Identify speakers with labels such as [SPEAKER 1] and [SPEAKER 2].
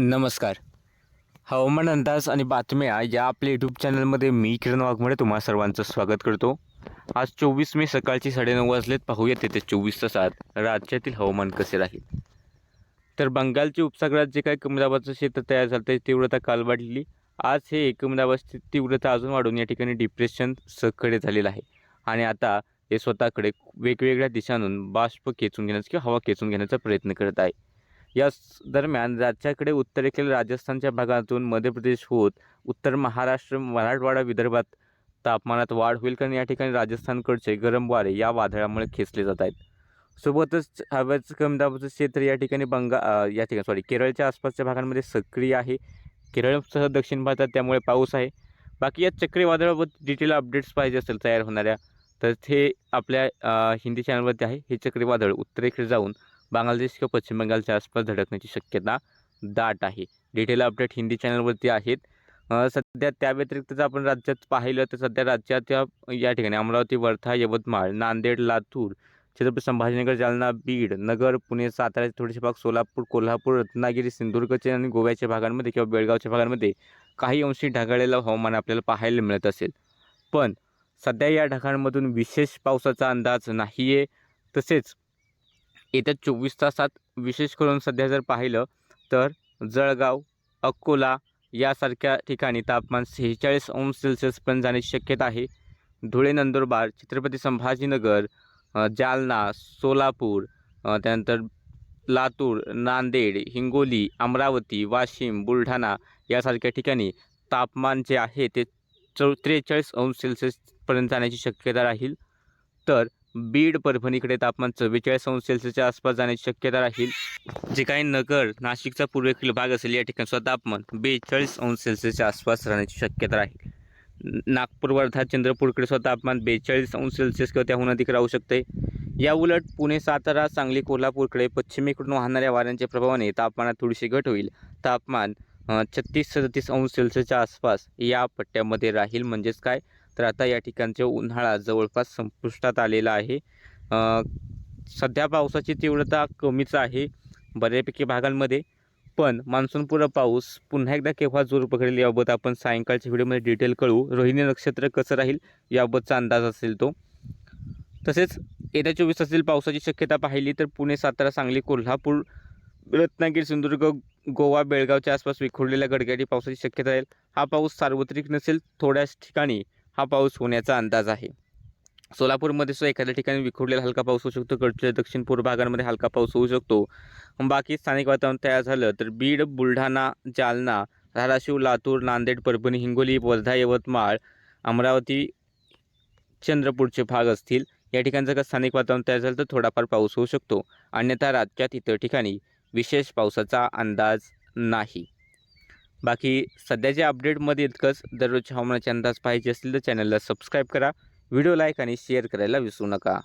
[SPEAKER 1] नमस्कार. हवामान अंदाज आणि बातम्या या आपल्या यूट्यूब चॅनलमध्ये मी किरण वाघमोडे तुम्हा सर्वांचं स्वागत करतो. आज चोवीस मे सकाळची साडेनऊ वाजलेत. पाहूयात येते चोवीस तासात राज्यातील हवामान कसे राहील. तर बंगालच्या उपसागरात जे काही कमी क्षेत्र तयार झालं त्याची तीव्रता काल वाढलेली. आज हे कमी तीव्रता अजून वाढून या ठिकाणी डिप्रेशन सकडे झालेलं आहे. आणि आता हे स्वतःकडे वेगवेगळ्या दिशांतून बाष्प खेचून घेण्याचा किंवा हवा खेचून घेण्याचा प्रयत्न करत आहे. या दरम्यान राज्याकडे उत्तरेकडील राजस्थानच्या भागातून मध्य प्रदेश होत उत्तर महाराष्ट्र मराठवाडा विदर्भात तापमानात वाढ होईल कारण या ठिकाणी राजस्थानकडचे गरम वारे या वादळामुळे खेचले जात आहेत. सोबतच हवेचं कमी दाबाचं क्षेत्र या ठिकाणी बंगा या ठिकाणी सॉरी केरळच्या आसपासच्या भागांमध्ये सक्रिय आहे. केरळसह दक्षिण भारतात त्यामुळे पाऊस आहे. बाकी या चक्रीवादळाबद्दल डिटेल अपडेट्स पाहिजे असेल तयार होणाऱ्या तर ते आपल्या हिंदी चॅनलवरती आहे. हे चक्रीवादळ उत्तरेकडे जाऊन बांगलादेश किंवा पश्चिम बंगालच्या आसपास धडकण्याची शक्यता दाट आहे. डिटेल अपडेट हिंदी चॅनलवरती आहेत. सध्या त्या व्यतिरिक्त जर आपण राज्यात पाहिलं तर सध्या राज्यात या या ठिकाणी अमरावती वर्धा यवतमाळ नांदेड लातूर छत्रपती संभाजीनगर जालना बीड नगर पुणे सातारा थोडेसे भाग सोलापूर कोल्हापूर रत्नागिरी सिंधुदुर्गचे आणि गोव्याच्या भागांमध्ये किंवा बेळगावच्या भागांमध्ये काही अंशी ढगाळलेलं हवामान आपल्याला पाहायला मिळत असेल. पण सध्या या ढगांमधून विशेष पावसाचा अंदाज नाही आहे तसेच येत्या चोवीस तासात विशेष करून सध्या जर पाहिलं तर जळगाव अकोला यासारख्या ठिकाणी तापमान सेहेचाळीस अंश सेल्सिअसपर्यंत जाण्याची शक्यता आहे. धुळे नंदुरबार छत्रपती संभाजीनगर जालना सोलापूर त्यानंतर लातूर नांदेड हिंगोली अमरावती वाशिम बुलढाणा यासारख्या ठिकाणी तापमान जे आहे ते चौ त्रेचाळीस अंश सेल्सिअसपर्यंत जाण्याची शक्यता राहील. तर बीड परभणीकडे तापमान चव्वेचाळीस अंश सेल्सिअसच्या आसपास जाण्याची शक्यता राहील. जे काही नगर नाशिकचा पूर्वेकडील भाग असेल या ठिकाणी तापमान बेचाळीस अंश सेल्सिअसच्या आसपास राहण्याची शक्यता राहील. नागपूर वर्धा चंद्रपूरकडे स्वतः तापमान बेचाळीस अंश सेल्सिअस किंवा त्याहून अधिक राहू शकते. या उलट पुणे सातारा सांगली कोल्हापूरकडे पश्चिमेकडून वाहणाऱ्या वाऱ्यांच्या प्रभावाने तापमानात थोडीशी घट होईल. तापमान छत्तीस सदतीस अंश सेल्सिअसच्या आसपास या पट्ट्यामध्ये राहील. म्हणजेच काय? तर आता या ठिकाणचे उन्हाळा जवळपास संपुष्टात आलेला आहे. सध्या पावसाची तीव्रता कमीच आहे बऱ्यापैकी भागांमध्ये पण मान्सूनपूर्व पाऊस पुन्हा एकदा केव्हा जोर पकडेल याबाबत आपण सायंकाळच्या व्हिडिओमध्ये डिटेल कळू. रोहिणी नक्षत्र कसं राहील याबाबतचा अंदाज असेल तो. तसेच येत्या चोवीस तासातील पावसाची शक्यता पाहिली तर पुणे सातारा सांगली कोल्हापूर रत्नागिरी सिंधुदुर्ग गोवा बेळगावच्या आसपास विखुरलेल्या गडगडी पावसाची शक्यता राहील. हा पाऊस सार्वत्रिक नसेल थोड्याच ठिकाणी. हा पाऊस होण्याचा अंदाज आहे. सोलापूरमध्ये सुद्धा एखाद्या ठिकाणी विखुरलेला हलका पाऊस होऊ शकतो. कडच्या दक्षिण पूर्व भागांमध्ये हलका पाऊस होऊ शकतो. बाकी स्थानिक वातावरण तयार झालं तर बीड बुलढाणा जालना धाराशिव लातूर नांदेड परभणी हिंगोली वर्धा यवतमाळ अमरावती चंद्रपूरचे भाग असतील. या ठिकाणचं जर का स्थानिक वातावरण तयार झालं तर थोडाफार पाऊस होऊ शकतो. अन्यथा राज्यात इतर ठिकाणी विशेष पावसाचा अंदाज नाही. बाकी सध्याच्या अपडेटमध्ये इतकंच दररोजच्या हवामानाचे अंदाज पाहिजे असतील तर चॅनलला सबस्क्राईब करा. व्हिडिओ लाईक आणि शेअर करायला विसरू नका.